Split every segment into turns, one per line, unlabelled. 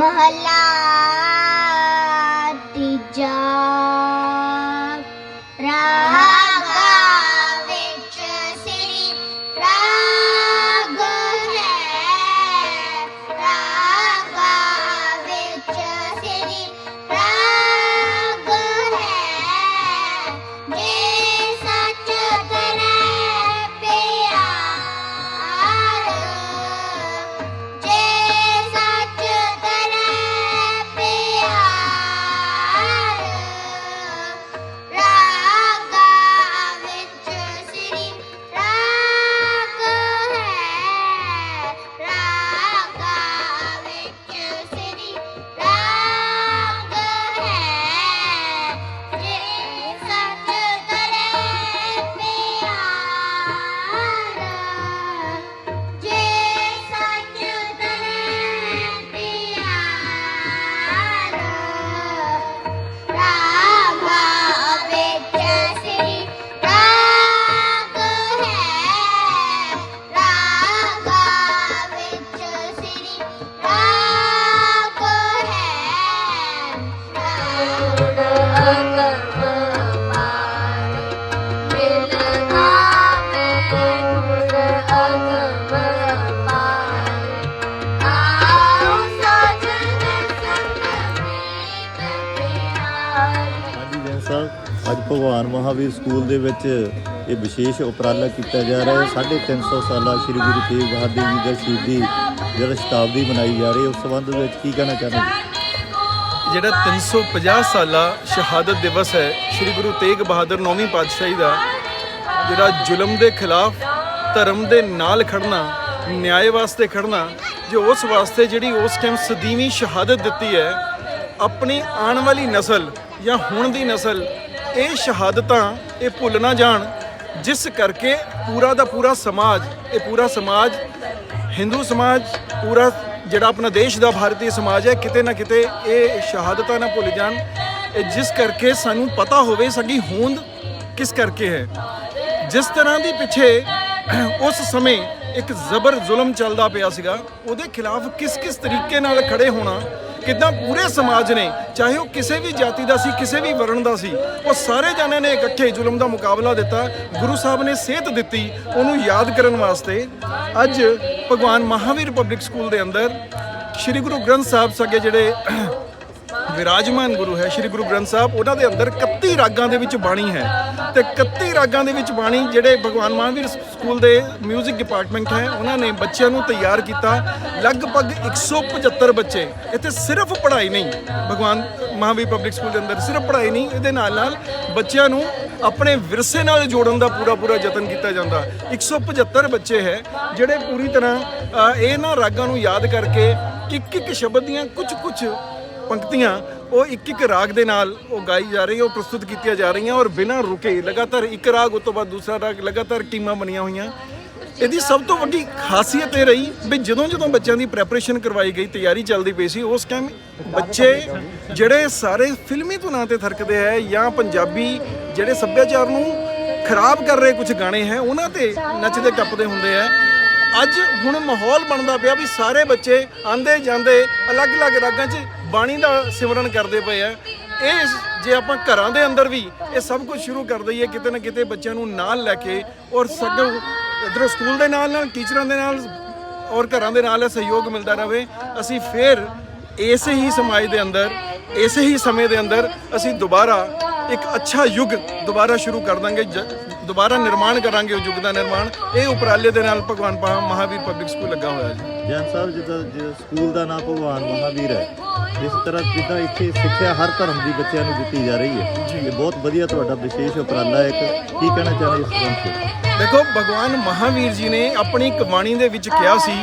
ਮਹਲਾ
ਮਹਾਵੀਰ ਸਕੂਲ ਦੇ ਵਿੱਚ ਇਹ ਵਿਸ਼ੇਸ਼ ਉਪਰਾਲਾ ਕੀਤਾ ਜਾ ਰਿਹਾ ਹੈ। 350 ਸਾਲਾ ਸ੍ਰੀ ਗੁਰੂ ਤੇਗ ਬਹਾਦਰ ਜੀ ਦਾ ਸ਼ਹੀਦੀ ਜਿਹੜਾ ਸ਼ਤਾਬਦੀ ਮਨਾਈ ਜਾ ਰਹੀ ਹੈ। ਉਸ ਸੰਬੰਧ ਵਿੱਚ ਕੀ ਕਹਿਣਾ ਚਾਹੁੰਦੇ ਜੀ
ਜਿਹੜਾ 350 ਸਾਲਾ ਸ਼ਹਾਦਤ ਦਿਵਸ ਹੈ, ਸ੍ਰੀ ਗੁਰੂ ਤੇਗ ਬਹਾਦਰ ਨੌਵੀਂ ਪਾਤਸ਼ਾਹੀ ਦਾ, ਜਿਹੜਾ ਜ਼ੁਲਮ ਦੇ ਖਿਲਾਫ ਧਰਮ ਦੇ ਨਾਲ ਖੜਨਾ ਨਿਆਂ ਵਾਸਤੇ ਖੜਨਾ ਜੋ ਉਸ ਵਾਸਤੇ ਜਿਹੜੀ ਉਸ ਟਾਈਮ ਸਦੀਵੀ ਸ਼ਹਾਦਤ ਦਿੱਤੀ ਹੈ, ਆਪਣੀ ਆਉਣ ਵਾਲੀ ਨਸਲ ਜਾਂ ਹੁਣ ਦੀ ਨਸਲ ਇਹ ਸ਼ਹਾਦਤਾਂ, ਇਹ ਭੁੱਲ ਨਾ ਜਾਣ, ਜਿਸ ਕਰਕੇ ਪੂਰਾ ਦਾ ਪੂਰਾ ਸਮਾਜ, ਇਹ ਪੂਰਾ ਸਮਾਜ, ਹਿੰਦੂ ਸਮਾਜ, ਪੂਰਾ ਜਿਹੜਾ ਆਪਣਾ ਦੇਸ਼ ਦਾ ਭਾਰਤੀ ਸਮਾਜ ਹੈ, ਕਿਤੇ ਨਾ ਕਿਤੇ ਇਹ ਸ਼ਹਾਦਤਾਂ ਨਾ ਭੁੱਲ ਜਾਣ, ਇਹ ਜਿਸ ਕਰਕੇ ਸਾਨੂੰ ਪਤਾ ਹੋਵੇ ਸਾਡੀ ਹੋਂਦ ਕਿਸ ਕਰਕੇ ਹੈ। ਜਿਸ ਤਰ੍ਹਾਂ ਦੀ ਪਿੱਛੇ ਉਸ ਸਮੇਂ ਇੱਕ ਜ਼ਬਰ ਜ਼ੁਲਮ ਚੱਲਦਾ ਪਿਆ ਸੀਗਾ, ਉਹਦੇ ਖਿਲਾਫ ਕਿਸ ਕਿਸ ਤਰੀਕੇ ਨਾਲ ਖੜੇ ਹੋਣਾ ਕਿਦਾਂ ਪੂਰੇ ਸਮਾਜ ਨੇ, ਚਾਹੇ ਉਹ ਕਿਸੇ ਵੀ ਜਾਤੀ ਦਾ ਸੀ, ਕਿਸੇ ਵੀ ਵਰਣ ਦਾ ਸੀ, ਉਹ ਸਾਰੇ ਜਾਣੇ ਨੇ ਇਕੱਠੇ ਜ਼ੁਲਮ ਦਾ ਮੁਕਾਬਲਾ ਦਿੱਤਾ, ਗੁਰੂ ਸਾਹਿਬ ਨੇ ਸਿਹਤ ਦਿੱਤੀ ਉਹਨੂੰ ਯਾਦ ਕਰਨ ਵਾਸਤੇ। ਅੱਜ ਭਗਵਾਨ ਮਹਾਵੀਰ ਪਬਲਿਕ ਸਕੂਲ ਦੇ ਅੰਦਰ ਸ੍ਰੀ ਗੁਰੂ ਗ੍ਰੰਥ ਸਾਹਿਬ ਸੱਗੇ ਜਿਹੜੇ ਵਿਰਾਜਮਾਨ ਗੁਰੂ ਹੈ, ਸ੍ਰੀ ਗੁਰੂ ਗ੍ਰੰਥ ਸਾਹਿਬ। ਉਹਨਾਂ ਦੇ ਅੰਦਰ 31 ਰਾਗਾਂ ਦੇ ਵਿੱਚ ਬਾਣੀ ਹੈ। ਤੇ 31 ਰਾਗਾਂ ਦੇ ਵਿੱਚ ਬਾਣੀ ਜਿਹੜੇ ਭਗਵਾਨ ਮਹਾਵੀਰ ਸਕੂਲ ਦੇ 뮤직 ਡਿਪਾਰਟਮੈਂਟ ਹੈ, ਉਹਨਾਂ ਨੇ ਬੱਚਿਆਂ ਨੂੰ ਤਿਆਰ ਕੀਤਾ। ਲਗਭਗ 175 ਬੱਚੇ। ਇੱਥੇ ਸਿਰਫ ਪੜ੍ਹਾਈ ਨਹੀਂ, ਭਗਵਾਨ ਮਹਾਵੀਰ ਪਬਲਿਕ ਸਕੂਲ ਦੇ ਅੰਦਰ ਸਿਰਫ ਪੜ੍ਹਾਈ ਨਹੀਂ, ਇਹਦੇ ਨਾਲ ਨਾਲ ਬੱਚਿਆਂ ਨੂੰ ਆਪਣੇ ਵਿਰਸੇ ਨਾਲ ਜੋੜਨ ਦਾ ਪੂਰਾ ਪੂਰਾ ਯਤਨ ਕੀਤਾ ਜਾਂਦਾ। 175 ਬੱਚੇ ਹੈ, ਜਿਹੜੇ ਪੂਰੀ ਤਰ੍ਹਾਂ ਇਹਨਾਂ ਰਾਗਾਂ ਨੂੰ ਯਾਦ ਕਰਕੇ ਇੱਕ ਇੱਕ ਸ਼ਬਦ ਦੀਆਂ ਕੁਝ ਕੁਝ ਪੰਕਤੀਆਂ, ਉਹ ਇੱਕ ਇੱਕ ਰਾਗ ਦੇ ਨਾਲ ਉਹ ਗਾਈ ਜਾ ਰਹੀ ਹੈ ਉਹ ਪ੍ਰਸਤੁਤ ਕੀਤੀਆਂ ਜਾ ਰਹੀਆਂ ਔਰ ਬਿਨਾਂ ਰੁਕੇ ਲਗਾਤਾਰ ਇੱਕ ਰਾਗ, ਉਸ ਤੋਂ ਬਾਅਦ ਦੂਸਰਾ ਰਾਗ, ਲਗਾਤਾਰ ਟੀਮਾਂ ਬਣੀਆਂ ਹੋਈਆਂ। ਇਹਦੀ ਸਭ ਤੋਂ ਵੱਡੀ ਖਾਸੀਅਤ ਇਹ ਰਹੀ ਵੀ ਜਦੋਂ ਜਦੋਂ ਬੱਚਿਆਂ ਦੀ ਪ੍ਰੈਪਰੇਸ਼ਨ ਕਰਵਾਈ ਗਈ, ਤਿਆਰੀ ਚੱਲਦੀ ਪਈ ਸੀ, ਉਸ ਟਾਈਮ ਬੱਚੇ ਜਿਹੜੇ ਸਾਰੇ ਫਿਲਮੀ ਧੁਨਾਂ ਤੇ ਥਰਕਦੇ ਹੈ ਜਾਂ ਪੰਜਾਬੀ ਜਿਹੜੇ ਸੱਭਿਆਚਾਰ ਨੂੰ ਖਰਾਬ ਕਰ ਰਹੇ ਕੁਝ ਗਾਣੇ ਹੈ, ਉਹਨਾਂ ਤੇ ਨੱਚਦੇ ਟੱਪਦੇ ਹੁੰਦੇ ਹੈ। ਅੱਜ ਹੁਣ ਮਾਹੌਲ ਬਣਦਾ ਪਿਆ ਵੀ ਸਾਰੇ ਬੱਚੇ ਆਂਦੇ ਜਾਂਦੇ ਅਲੱਗ-ਅਲੱਗ ਰਾਗਾਂ 'ਚ ਬਾਣੀ ਦਾ ਸਿਮਰਨ ਕਰਦੇ ਪਏ ਆ। ਇਹ ਜੇ ਆਪਾਂ ਘਰਾਂ ਦੇ ਅੰਦਰ ਵੀ ਇਹ ਸਭ ਕੁਝ ਸ਼ੁਰੂ ਕਰ ਦਈਏ, ਕਿਤੇ ਨਾ ਕਿਤੇ ਬੱਚਿਆਂ ਨੂੰ ਨਾਲ ਲੈ ਕੇ ਔਰ ਸਗੋਂ ਇਧਰੋਂ ਸਕੂਲ ਦੇ ਨਾਲ ਨਾਲ, ਟੀਚਰਾਂ ਦੇ ਨਾਲ ਔਰ ਘਰਾਂ ਦੇ ਨਾਲ ਸਹਿਯੋਗ ਮਿਲਦਾ ਰਹੇ। ਅਸੀਂ ਫੇਰ ਇਸੇ ਹੀ ਸਮਾਜ ਦੇ ਅੰਦਰ, ਇਸੇ ਹੀ ਸਮੇਂ ਦੇ ਅੰਦਰ ਅਸੀਂ ਦੁਬਾਰਾ ਇੱਕ ਅੱਛਾ ਯੁੱਗ ਦੁਬਾਰਾ ਸ਼ੁਰੂ ਕਰ ਦਾਂਗੇ ਦੁਬਾਰਾ ਨਿਰਮਾਣ ਕਰਾਂਗੇ ਉਹ ਯੁੱਗ ਦਾ ਨਿਰਮਾਣ। ਇਹ ਉਪਰਾਲੇ ਦੇ ਨਾਲ ਭਗਵਾਨ ਪਾ ਮਹਾਵੀਰ ਪਬਲਿਕ ਸਕੂਲ ਲੱਗਾ ਹੋਇਆ ਜੀ।
ਜੈਨ ਸਾਹਿਬ ਜਿੱਦਾਂ ਸਕੂਲ ਦਾ ਨਾਮ ਭਗਵਾਨ ਮਹਾਵੀਰ ਹੈ ਇਸ ਤਰ੍ਹਾਂ ਜਿੱਦਾਂ ਇੱਥੇ ਸਿੱਖਿਆ ਹਰ ਧਰਮ ਦੀ ਬੱਚਿਆਂ ਨੂੰ ਦਿੱਤੀ ਜਾ ਰਹੀ ਹੈ। ਇਹ ਬਹੁਤ ਵਧੀਆ ਤੁਹਾਡਾ ਵਿਸ਼ੇਸ਼ ਉਪਰਾਲਾ ਹੈ ਇੱਕ ਕੀ ਕਹਿਣਾ ਚਾਹੁੰਦੇ ਇਸ ਸੰਬੰਧ
ਦੇਖੋ ਭਗਵਾਨ ਮਹਾਵੀਰ ਜੀ ਨੇ ਆਪਣੀ ਇੱਕ ਬਾਣੀ ਦੇ ਵਿੱਚ ਕਿਹਾ ਸੀ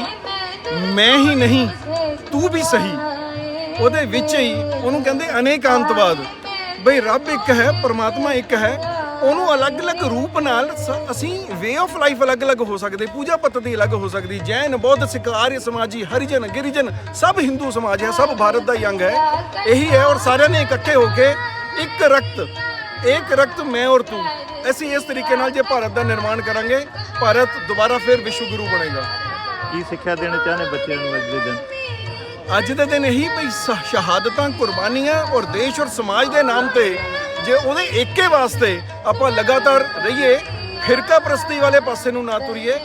ਮੈਂ ਹੀ ਨਹੀਂ ਤੂੰ ਵੀ ਸਹੀ। ਉਹਦੇ ਵਿੱਚ ਹੀ ਉਹਨੂੰ ਕਹਿੰਦੇ ਅਨੇਕਾਂਤਵਾਦ। ਬਈ ਰੱਬ ਇੱਕ ਹੈ, ਪਰਮਾਤਮਾ ਇੱਕ ਹੈ। ਉਹਨੂੰ ਅਲੱਗ-ਅਲੱਗ ਰੂਪ ਨਾਲ ਸ- ਅਸੀਂ ਵੇ ਆਫ ਲਾਈਫ ਅਲੱਗ-ਅਲੱਗ ਹੋ ਸਕਦੇ, ਪੂਜਾ ਪੱਧਤੀ ਅਲੱਗ ਹੋ ਸਕਦੀ, ਜੈਨ, ਬੌਧ, ਸਿੱਖ ਆਰੀਆ ਸਮਾਜੀ, ਹਰੀਜਨ, ਗਿਰੀਜਨ, ਸਭ ਹਿੰਦੂ ਸਮਾਜ ਹੈ, ਸਭ ਭਾਰਤ ਦਾ ਹੀ ਅੰਗ ਹੈ। ਇਹੀ ਹੈ ਔਰ ਸਾਰਿਆਂ ਨੇ ਇਕੱਠੇ ਹੋ ਕੇ ਇੱਕ ਰਕਤ ਇੱਕ ਰਕਤ ਮੈਂ ਔਰ ਤੂੰ। ਅਸੀਂ ਇਸ ਤਰੀਕੇ ਨਾਲ ਜੇ ਭਾਰਤ ਦਾ ਨਿਰਮਾਣ ਕਰਾਂਗੇ, ਭਾਰਤ ਦੁਬਾਰਾ ਫਿਰ ਵਿਸ਼ਵ ਗੁਰੂ ਬਣੇਗਾ।
ਕੀ ਸਿੱਖਿਆ ਦੇਣਾ ਚਾਹੁੰਦੇ ਬੱਚਿਆਂ ਨੂੰ ਅੱਜ ਦੇ ਦਿਨ?
ਅੱਜ ਦੇ ਦਿਨ ਇਹੀ ਭਈ ਸ਼ਹਾਦਤਾਂ, ਕੁਰਬਾਨੀਆਂ ਔਰ ਦੇਸ਼ ਔਰ ਸਮਾਜ ਦੇ ਨਾਮ ਤੇ ਜੇ ਉਹਦੇ ਏਕੇ ਵਾਸਤੇ ਆਪਾਂ ਲਗਾਤਾਰ ਰਹੀਏ, ਫਿਰਕਾ ਪ੍ਰਸਤੀ ਵਾਲੇ ਪਾਸੇ ਨੂੰ ਨਾ ਤੁਰੀਏ,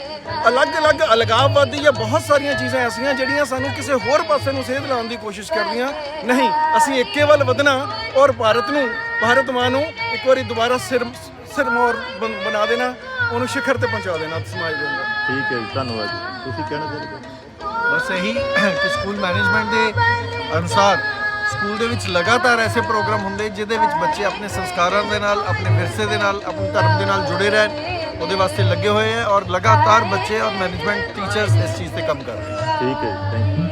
ਅਲੱਗ-ਅਲੱਗ ਅਲਗਾਵਵਾਦੀ ਜਾਂ ਬਹੁਤ ਸਾਰੀਆਂ ਚੀਜ਼ਾਂ ਐਸੀਆਂ ਜਿਹੜੀਆਂ ਸਾਨੂੰ ਕਿਸੇ ਹੋਰ ਪਾਸੇ ਨੂੰ ਸੇਧ ਲਾਉਣ ਦੀ ਕੋਸ਼ਿਸ਼ ਕਰਦੀਆਂ, ਨਹੀਂ, ਅਸੀਂ ਏਕੇ ਵੱਲ ਵਧਣਾ ਔਰ ਭਾਰਤ ਨੂੰ, ਭਾਰਤ ਮਾਂ ਨੂੰ ਇੱਕ ਵਾਰੀ ਦੁਬਾਰਾ ਸਿਰ ਸਿਰਮੌਰ ਬਣ- ਬਣਾ ਦੇਣਾ, ਉਹਨੂੰ ਸਿਖਰ ਤੇ ਪਹੁੰਚਾ ਦੇਣਾ ਸਮਾਜ ਦੇ ਅੰਦਰ।
ਠੀਕ ਹੈ ਜੀ, ਧੰਨਵਾਦ ਤੁਸੀਂ ਕਹਿਣਾ ਚਾਹੁੰਦੇ
ਬਸ ਇਹੀ ਕਿ ਸਕੂਲ ਮੈਨੇਜਮੈਂਟ ਦੇ ਅਨੁਸਾਰ ਸਕੂਲ ਦੇ ਵਿੱਚ ਲਗਾਤਾਰ ਐਸੇ ਪ੍ਰੋਗਰਾਮ ਹੁੰਦੇ ਜਿਹਦੇ ਵਿੱਚ ਬੱਚੇ ਆਪਣੇ ਸੰਸਕਾਰਾਂ ਦੇ ਨਾਲ, ਆਪਣੇ ਵਿਰਸੇ ਦੇ ਨਾਲ, ਆਪਣੇ ਧਰਮ ਦੇ ਨਾਲ ਜੁੜੇ ਰਹਿਣ, ਉਹਦੇ ਵਾਸਤੇ ਲੱਗੇ ਹੋਏ ਹੈ ਔਰ ਲਗਾਤਾਰ ਬੱਚੇ ਔਰ ਮੈਨੇਜਮੈਂਟ ਟੀਚਰਸ ਇਸ ਚੀਜ਼ ਤੇ ਕੰਮ ਕਰ ਰਹੇ
ਠੀਕ ਹੈ ਥੈਂਕ ਯੂ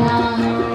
Yeah.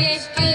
Krishna.